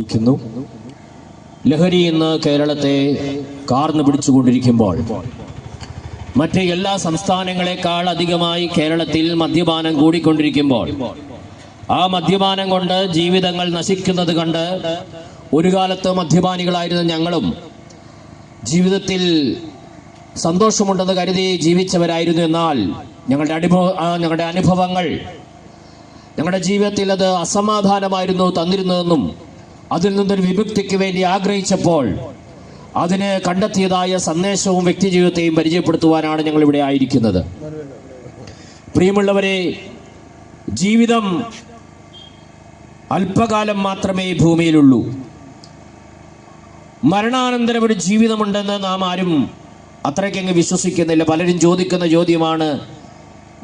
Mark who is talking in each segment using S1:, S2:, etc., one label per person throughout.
S1: ിക്കുന്നു ലഹരി ഇന്ന് കേരളത്തെ കാർന്നു പിടിച്ചുകൊണ്ടിരിക്കുമ്പോൾ മറ്റ് എല്ലാ സംസ്ഥാനങ്ങളെക്കാൾ അധികമായി കേരളത്തിൽ മദ്യപാനം കൂടിക്കൊണ്ടിരിക്കുമ്പോൾ ആ മദ്യപാനം കൊണ്ട് ജീവിതങ്ങൾ നശിക്കുന്നത് കണ്ട് ഒരു കാലത്ത് മദ്യപാനികളായിരുന്ന ഞങ്ങളും ജീവിതത്തിൽ സന്തോഷമുണ്ടെന്ന് കരുതി ജീവിച്ചവരായിരുന്നു എന്നാൽ ഞങ്ങളുടെ അനുഭവ ഞങ്ങളുടെ അനുഭവങ്ങൾ ഞങ്ങളുടെ ജീവിതത്തിൽ അത് അസമാധാനമായിരുന്നു തന്നിരുന്നതെന്നും അതിൽ നിന്നൊരു വിമുക്തിക്ക് വേണ്ടി ആഗ്രഹിച്ചപ്പോൾ അതിന് കണ്ടെത്തിയതായ സന്ദേശവും വ്യക്തിജീവിതത്തെയും പരിചയപ്പെടുത്തുവാനാണ് ഞങ്ങൾ ഇവിടെ ആയിരിക്കുന്നത്. പ്രിയമുള്ളവരെ ജീവിതം അല്പകാലം മാത്രമേ ഭൂമിയിലുള്ളൂ. മരണാനന്തരം ഒരു ജീവിതമുണ്ടെന്ന് നാം ആരും അത്രയ്ക്കങ്ങ് വിശ്വസിക്കുന്നില്ല. പലരും ചോദിക്കുന്ന ചോദ്യമാണ്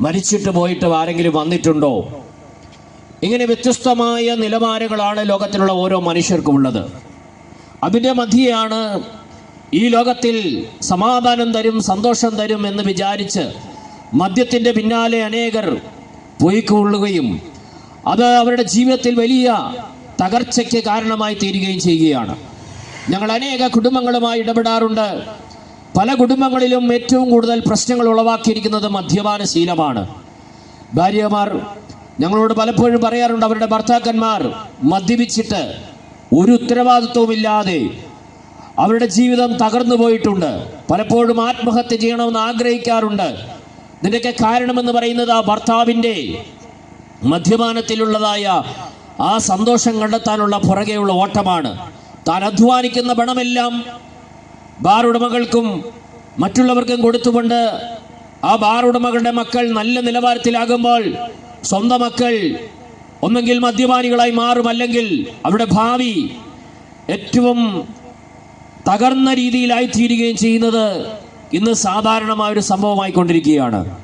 S1: മരിച്ചിട്ട് പോയിട്ട് ആരെങ്കിലും വന്നിട്ടുണ്ടോ? ഇങ്ങനെ വ്യത്യസ്തമായ നിലവാരങ്ങളാണ് ലോകത്തിലുള്ള ഓരോ മനുഷ്യർക്കും ഉള്ളത്. അതിന്റെ മധ്യയാണ് ഈ ലോകത്തിൽ സമാധാനം തരും സന്തോഷം തരും എന്ന് വിചാരിച്ച് മദ്യത്തിന്റെ പിന്നാലെ അനേകർ പോയിക്കൊള്ളുകയും അത് അവരുടെ ജീവിതത്തിൽ വലിയ തകർച്ചയ്ക്ക് കാരണമായി തീരുകയും ചെയ്യുകയാണ്. ഞങ്ങൾ അനേക കുടുംബങ്ങളുമായി ഇടപെടാറുണ്ട്. പല കുടുംബങ്ങളിലും ഏറ്റവും കൂടുതൽ പ്രശ്നങ്ങൾ ഉളവാക്കിയിരിക്കുന്നത് മദ്യപാന ശീലമാണ് ഭാര്യമാർ ഞങ്ങളോട് പലപ്പോഴും പറയാറുണ്ട് അവരുടെ ഭർത്താക്കന്മാർ മദ്യപിച്ചിട്ട് ഒരു ഉത്തരവാദിത്വമില്ലാതെ അവരുടെ ജീവിതം തകർന്നു പോയിട്ടുണ്ട്. പലപ്പോഴും ആത്മഹത്യ ചെയ്യണമെന്ന് ആഗ്രഹിക്കാറുണ്ട്. ഇതിന്റെയൊക്കെ കാരണമെന്ന് പറയുന്നത് ആ ഭർത്താവിന്റെ മദ്യപാനത്തിലുള്ളതായ ആ സന്തോഷം കണ്ടെത്താനുള്ള പുറകെയുള്ള ഓട്ടമാണ്. താൻ അധ്വാനിക്കുന്ന പണമെല്ലാം ബാർ ഉടമകൾക്കും മറ്റുള്ളവർക്കും കൊടുത്തുകൊണ്ട് ആ ബാർ ഉടമകളുടെ മക്കൾ നല്ല നിലവാരത്തിലാകുമ്പോൾ സ്വന്തം മക്കൾ ഒന്നെങ്കിൽ മദ്യപാനികളായി മാറും അല്ലെങ്കിൽ അവരുടെ ഭാവി ഏറ്റവും തകർന്ന രീതിയിലായി തീരുകയും ചെയ്യുന്നത് ഇന്ന് സാധാരണമായ ഒരു സംഭവമായി കൊണ്ടിരിക്കുകയാണ്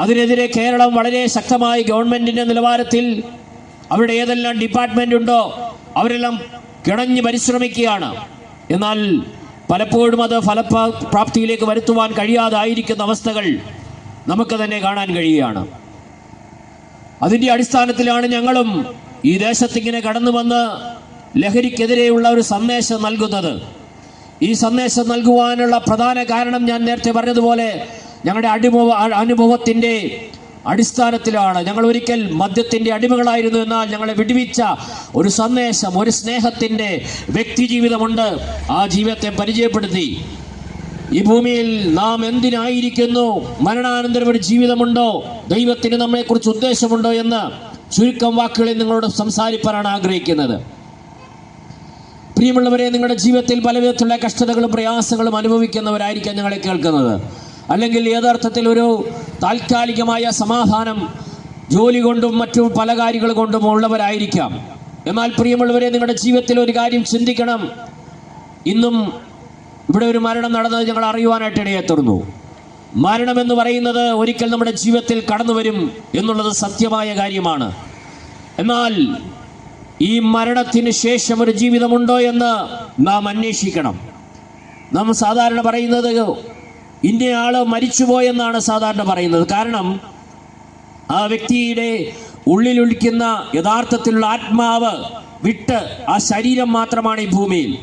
S1: അതിനെതിരെ കേരളം വളരെ ശക്തമായി ഗവൺമെന്റിന്റെ നിലവാരത്തിൽ അവരുടെ ഏതെല്ലാം ഡിപ്പാർട്ട്മെന്റ് ഉണ്ടോ അവരെല്ലാം കിണഞ്ഞ് പരിശ്രമിക്കുകയാണ്. എന്നാൽ പലപ്പോഴും അത് ഫലപ്രാപ്തിയിലേക്ക് വരുത്തുവാൻ കഴിയാതായിരിക്കുന്ന അവസ്ഥകൾ നമുക്ക് തന്നെ കാണാൻ കഴിയുകയാണ്. അതിന്റെ അടിസ്ഥാനത്തിലാണ് ഞങ്ങളും ഈ ദേശത്തിങ്ങനെ കടന്നു വന്ന് ലഹരിക്കെതിരെയുള്ള ഒരു സന്ദേശം നൽകുന്നത്. ഈ സന്ദേശം നൽകുവാനുള്ള പ്രധാന കാരണം ഞാൻ നേരത്തെ പറഞ്ഞതുപോലെ ഞങ്ങളുടെ അടിമുഖ അനുഭവത്തിന്റെ അടിസ്ഥാനത്തിലാണ്. ഞങ്ങൾ ഒരിക്കൽ മദ്യത്തിന്റെ അടിമകളായിരുന്നു എന്നാൽ ഞങ്ങളെ വിടുവിച്ച ഒരു സന്ദേശം ഒരു സ്നേഹത്തിന്റെ വ്യക്തി ജീവിതമുണ്ട് ആ ജീവിതത്തെ പരിചയപ്പെടുത്തി. ഈ ഭൂമിയിൽ നാം എന്തിനായിരിക്കുന്നു? മരണാനന്തരം ഒരു ജീവിതമുണ്ടോ? ദൈവത്തിന് നമ്മളെക്കുറിച്ച് ഉദ്ദേശമുണ്ടോ എന്ന് ചുരുക്കം വാക്കുകളിൽ നിങ്ങളോട് സംസാരിപ്പാനാണ് ആഗ്രഹിക്കുന്നത്. പ്രിയമുള്ളവരെ നിങ്ങളുടെ ജീവിതത്തിൽ പല വിധത്തിലുള്ള കഷ്ടതകളും പ്രയാസങ്ങളും അനുഭവിക്കുന്നവരായിരിക്കാം ഞങ്ങളെ കേൾക്കുന്നത്. അല്ലെങ്കിൽ യഥാർത്ഥത്തിൽ ഒരു താൽക്കാലികമായ സമാധാനം ജോലി കൊണ്ടും മറ്റു പല കാര്യങ്ങൾ കൊണ്ടും ഉള്ളവരായിരിക്കാം. എന്നാൽ പ്രിയമുള്ളവരെ നിങ്ങളുടെ ജീവിതത്തിൽ ഒരു കാര്യം ചിന്തിക്കണം. ഇന്നും ഇവിടെ ഒരു മരണം നടന്നത് ഞങ്ങൾ അറിയുവാനായിട്ട് ഇടയെത്തുന്നു. മരണം എന്ന് പറയുന്നത് ഒരിക്കൽ നമ്മുടെ ജീവിതത്തിൽ കടന്നു വരും എന്നുള്ളത് സത്യമായ കാര്യമാണ്. എന്നാൽ ഈ മരണത്തിന് ശേഷം ഒരു ജീവിതമുണ്ടോ എന്ന് നാം അന്വേഷിക്കണം. നാം സാധാരണ പറയുന്നത് ഇന്ന ആൾ മരിച്ചുപോയെന്നാണ് സാധാരണ പറയുന്നത്. കാരണം ആ വ്യക്തിയുടെ ഉള്ളിലൊഴിക്കുന്ന യഥാർത്ഥത്തിലുള്ള ആത്മാവ് വിട്ട് ആ ശരീരം മാത്രമാണ് ഈ ഭൂമിയിൽ.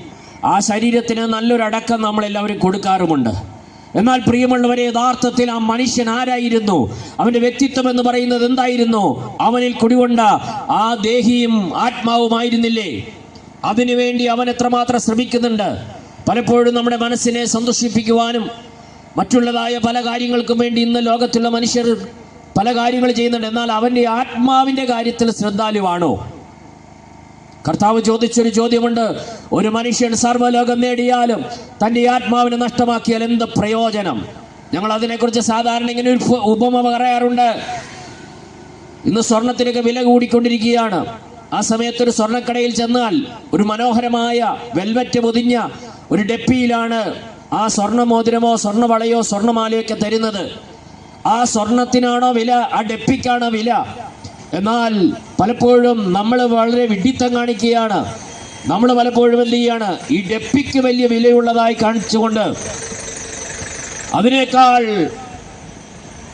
S1: ആ ശരീരത്തിന് നല്ലൊരടക്കം നമ്മളെല്ലാവരും കൊടുക്കാറുമുണ്ട്. എന്നാൽ പ്രിയമുള്ളവരെ യഥാർത്ഥത്തിൽ ആ മനുഷ്യൻ ആരായിരുന്നു? അവന്റെ വ്യക്തിത്വം എന്ന് പറയുന്നത് എന്തായിരുന്നു? അവനിൽ കുടികൊണ്ട ആ ദേഹിയും ആത്മാവുമായിരുന്നില്ലേ അതിനുവേണ്ടി അവൻ എത്രമാത്രം ശ്രമിക്കുന്നുണ്ട്? പലപ്പോഴും നമ്മുടെ മനസ്സിനെ സന്തോഷിപ്പിക്കുവാനും മറ്റുള്ളതായ പല കാര്യങ്ങൾക്കും വേണ്ടി ഇന്ന് ലോകത്തുള്ള മനുഷ്യർ പല കാര്യങ്ങൾ ചെയ്യുന്നുണ്ട്. എന്നാൽ അവന്റെ ആത്മാവിന്റെ കാര്യത്തിൽ ശ്രദ്ധാലുവാണോ? കർത്താവ് ചോദിച്ചൊരു ചോദ്യമുണ്ട്. ഒരു മനുഷ്യൻ സർവലോകം നേടിയാലും തന്റെ ആത്മാവിനെ നഷ്ടമാക്കിയാൽ എന്ത് പ്രയോജനം? ഞങ്ങൾ അതിനെക്കുറിച്ച് സാധാരണ ഇങ്ങനെ ഒരു ഉപ- ഉപമ പറയാറുണ്ട്. ഇന്ന് സ്വർണത്തിനൊക്കെ വില കൂടിക്കൊണ്ടിരിക്കുകയാണ്. ആ സമയത്ത് ഒരു സ്വർണക്കടയിൽ ചെന്നാൽ ഒരു മനോഹരമായ വെൽവെറ്റ് പൊതിഞ്ഞ ഒരു ഡെപ്പിയിലാണ് ആ സ്വർണമോതിരമോ സ്വർണവളയോ സ്വർണമാലയോ ഒക്കെ തരുന്നത്. ആ സ്വർണത്തിനാണോ വില? ആ ഡെപ്പിക്കാണോ വില? എന്നാൽ പലപ്പോഴും നമ്മൾ വളരെ വിഡിത്തം കാണിക്കുകയാണ്. നമ്മൾ പലപ്പോഴും എന്ത് ചെയ്യാണ്? ഈ ഡെപ്പിക്ക് വലിയ വിലയുള്ളതായി കാണിച്ചുകൊണ്ട് അതിനേക്കാൾ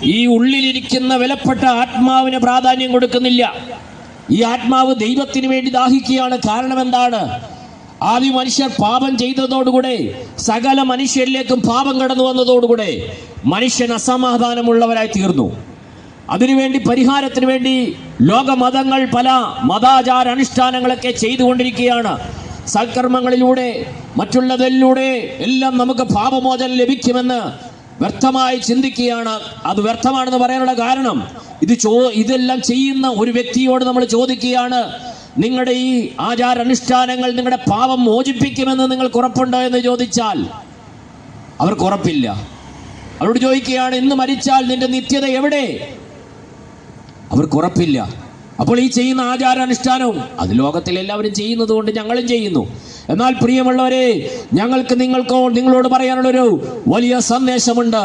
S1: ഈ ഉള്ളിലിരിക്കുന്ന വിലപ്പെട്ട ആത്മാവിന് പ്രാധാന്യം കൊടുക്കുന്നില്ല. ഈ ആത്മാവ് ദൈവത്തിന് വേണ്ടി ദാഹിക്കുകയാണ്. കാരണം എന്താണ്? ആദ്യ മനുഷ്യർ പാപം ചെയ്തതോടുകൂടെ സകല മനുഷ്യരിലേക്കും പാപം കടന്നു വന്നതോടുകൂടെ മനുഷ്യൻ അസമാധാനമുള്ളവരായി തീർന്നു. അതിനുവേണ്ടി പരിഹാരത്തിന് വേണ്ടി ലോകമതങ്ങൾ പല മതാചാര അനുഷ്ഠാനങ്ങളൊക്കെ ചെയ്തുകൊണ്ടിരിക്കുകയാണ്. സൽക്കർമ്മങ്ങളിലൂടെ മറ്റുള്ളതിലൂടെ എല്ലാം നമുക്ക് പാപമോചനം ലഭിക്കുമെന്ന് വ്യർത്ഥമായി ചിന്തിക്കുകയാണ്. അത് വ്യർത്ഥമാണെന്ന് പറയാനുള്ള കാരണം ഇത് ചോ ഇതെല്ലാം ചെയ്യുന്ന ഒരു വ്യക്തിയോട് നമ്മൾ ചോദിക്കുകയാണ് നിങ്ങളുടെ ഈ ആചാര അനുഷ്ഠാനങ്ങൾ നിങ്ങളുടെ പാപം മോചിപ്പിക്കുമെന്ന് നിങ്ങൾ ഉറപ്പുണ്ടോ? എന്ന് ചോദിച്ചാൽ അവർക്ക് ഉറപ്പില്ല. അവരോട് ചോദിക്കുകയാണ് ഇന്ന് മരിച്ചാൽ നിന്റെ നിത്യത എവിടെ? അവർക്ക് ഉറപ്പില്ല. അപ്പോൾ ഈ ചെയ്യുന്ന ആചാരാനുഷ്ഠാനവും അത് ലോകത്തിൽ എല്ലാവരും ചെയ്യുന്നത് കൊണ്ട് ഞങ്ങളും ചെയ്യുന്നു. എന്നാൽ പ്രിയമുള്ളവരെ ഞങ്ങൾക്ക് നിങ്ങൾക്കോ നിങ്ങളോട് പറയാനുള്ളൊരു വലിയ സന്ദേശമുണ്ട്.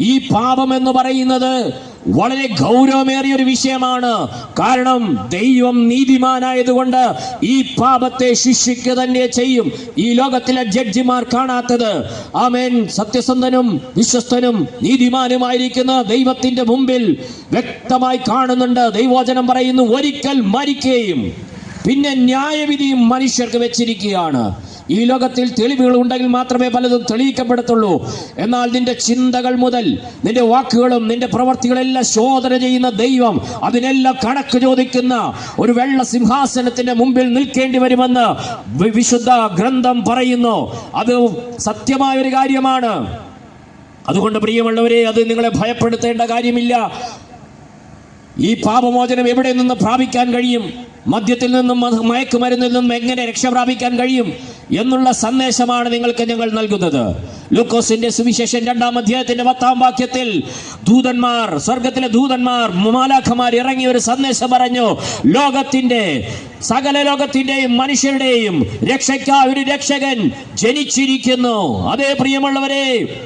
S1: ഈ പാപം എന്ന് പറയുന്നത് വളരെ ഗൗരവമേറിയ ഒരു വിഷയമാണ്. കാരണം ദൈവം നീതിമാനായതുകൊണ്ട് ഈ പാപത്തെ ശിക്ഷിക്കുക തന്നെ ചെയ്യും. ഈ ലോകത്തിലെ ജഡ്ജിമാർ കാണാത്തത്. ആമേൻ. സത്യസന്ധനും വിശ്വസ്തനും നീതിമാനുമായിരിക്കുന്ന ദൈവത്തിന്റെ മുമ്പിൽ വ്യക്തമായി കാണുന്നുണ്ട്. ദൈവോചനം പറയുന്നു ഒരിക്കൽ മരിക്കുകയും പിന്നെ ന്യായവിധിയും മനുഷ്യർക്ക് വെച്ചിരിക്കുകയാണ്. ഈ ലോകത്തിൽ തെളിവുകൾ ഉണ്ടെങ്കിൽ മാത്രമേ പലതും തെളിയിക്കപ്പെടത്തുള്ളൂ. എന്നാൽ നിന്റെ ചിന്തകൾ മുതൽ നിന്റെ വാക്കുകളും നിന്റെ പ്രവർത്തികളെല്ലാം ശോധന ചെയ്യുന്ന ദൈവം അതിനെല്ലാം കണക്ക് ചോദിക്കുന്ന ഒരു വെള്ള സിംഹാസനത്തിന്റെ മുമ്പിൽ നിൽക്കേണ്ടി വരുമെന്ന് വിശുദ്ധ ഗ്രന്ഥം പറയുന്നു. അത് സത്യമായ ഒരു കാര്യമാണ്. അതുകൊണ്ട് പ്രിയമുള്ളവരെ അത് നിങ്ങളെ ഭയപ്പെടുത്തേണ്ട കാര്യമില്ല. ഈ പാപമോചനം എവിടെ നിന്ന് പ്രാപിക്കാൻ കഴിയും? മദ്യത്തിൽ നിന്നും മയക്കുമരുന്നിൽ നിന്നും എങ്ങനെ രക്ഷ പ്രാപിക്കാൻ കഴിയും? എന്നുള്ള സന്ദേശമാണ് നിങ്ങൾക്ക് ഞങ്ങൾ നൽകുന്നത്. ലൂക്കോസിന്റെ സുവിശേഷം രണ്ടാം അധ്യായത്തിന്റെ പത്താം വാക്യത്തിൽ ദൂതന്മാർ സ്വർഗത്തിലെ ദൂതന്മാർ മാലാഖമാർ ഇറങ്ങി ഒരു സന്ദേശം പറഞ്ഞു ലോകത്തിന്റെ സകല ലോകത്തിന്റെയും മനുഷ്യരുടെയും രക്ഷയ്ക്കായി ഒരു രക്ഷകൻ ജനിച്ചിരിക്കുന്നു. അതേ പ്രിയമുള്ളവരെ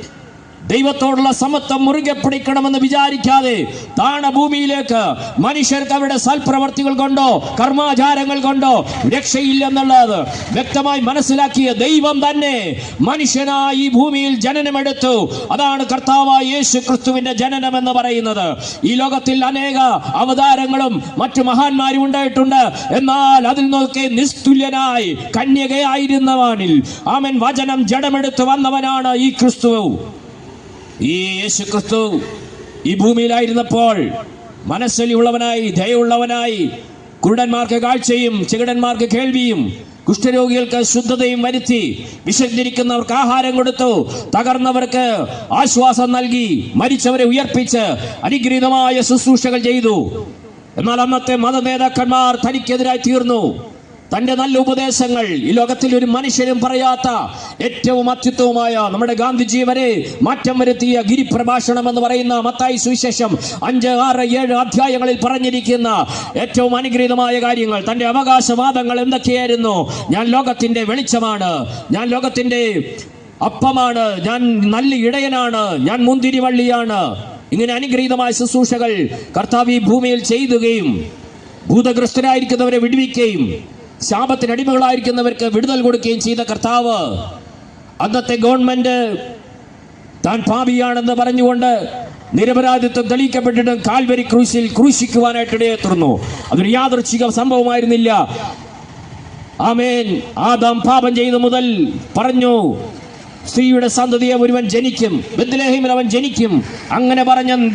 S1: ദൈവത്തോടുള്ള സമത്വം മുറുകെ പിടിക്കണമെന്ന് വിചാരിക്കാതെ താണഭൂമിയിലേക്ക് മനുഷ്യർക്ക് അവരുടെ സൽപ്രവർത്തികൾ കൊണ്ടോ കർമാചാരങ്ങൾ കൊണ്ടോ രക്ഷയില്ലെന്നുള്ളത് വ്യക്തമായി മനസ്സിലാക്കിയ ദൈവം തന്നെ മനുഷ്യനായി ഈ ഭൂമിയിൽ ജനനമെടുത്തു. അതാണ് കർത്താവായ യേശു ക്രിസ്തുവിന്റെ ജനനം എന്ന് പറയുന്നത്. ഈ ലോകത്തിൽ അനേക അവതാരങ്ങളും മറ്റു മഹാന്മാരും ഉണ്ടായിട്ടുണ്ട്. എന്നാൽ അതിൽ നോക്കി നിസ്തുല്യനായി കന്യകയായിരുന്നവനിൽ ആമൻ വചനം ജഡമെടുത്ത് വന്നവനാണ് ഈ ക്രിസ്തു. ഈ യേശു ക്രിസ്തു ഈ ഭൂമിയിലായിരുന്നപ്പോൾ മനസ്സലിയുള്ളവനായി ദയുള്ളവനായി കുരുടന്മാർക്ക് കാഴ്ചയും ചെകിടന്മാർക്ക് കേൾവിയും കുഷ്ഠരോഗികൾക്ക് ശുദ്ധതയും വരുത്തി വിശന്നിരിക്കുന്നവർക്ക് ആഹാരം കൊടുത്തു. തകർന്നവർക്ക് ആശ്വാസം നൽകി മരിച്ചവരെ ഉയർപ്പിച്ച് അനുഗ്രഹീതമായ ശുശ്രൂഷകൾ ചെയ്തു. എന്നാൽ അന്നത്തെ മത നേതാക്കന്മാർ തനിക്കെതിരായി തീർന്നു. തന്റെ നല്ല ഉപദേശങ്ങൾ ഈ ലോകത്തിൽ ഒരു മനുഷ്യരും പറയാത്ത ഏറ്റവും അത്യുത്തമമായ നമ്മുടെ ഗാന്ധിജി വരെ മാറ്റം വരുത്തിയ ഗിരിപ്രഭാഷണം എന്ന് പറയുന്ന മത്തായി സുവിശേഷം അഞ്ച് ആറ് ഏഴ് അധ്യായങ്ങളിൽ പറഞ്ഞിരിക്കുന്ന ഏറ്റവും അനുഗ്രഹീതമായ കാര്യങ്ങൾ. തന്റെ അവകാശവാദങ്ങൾ എന്തൊക്കെയായിരുന്നു? ഞാൻ ലോകത്തിന്റെ വെളിച്ചമാണ്. ഞാൻ ലോകത്തിന്റെ അപ്പമാണ്. ഞാൻ നല്ല ഇടയനാണ്. ഞാൻ മുന്തിരിവള്ളിയാണ്. ഇങ്ങനെ അനുഗ്രഹീതമായ ശുശ്രൂഷകൾ കർത്താവ് ഈ ഭൂമിയിൽ ചെയ്യുകയും ഭൂതഗ്രസ്തരായിരിക്കുന്നവരെ വിടുവിക്കുകയും ശാപത്തിന് അടിമകളായിരിക്കുന്നവർക്ക് വിടുതൽ കൊടുക്കുകയും ചെയ്ത കർത്താവ് അന്നത്തെ ഗവൺമെന്റ് താൻ പാപിയാണെന്ന് പറഞ്ഞുകൊണ്ട് നിരപരാധിത്വം തെളിയിക്കപ്പെട്ടിട്ടും കാൽവരി ക്രൂശിൽ ക്രൂശിക്കുവാനായിട്ട് ഇടയെത്തുന്നു അതൊരു യാദൃച്ഛിക സംഭവമായിരുന്നില്ല. ആമേൻ. ആദാം പാപം ചെയ്തു മുതൽ പറഞ്ഞു സ്ത്രീയുടെ സന്തതിയെ ഒരുവൻ ജനിക്കും. ബദ്ലേഹിമിൽ അവൻ ജനിക്കും. അങ്ങനെ പറഞ്ഞ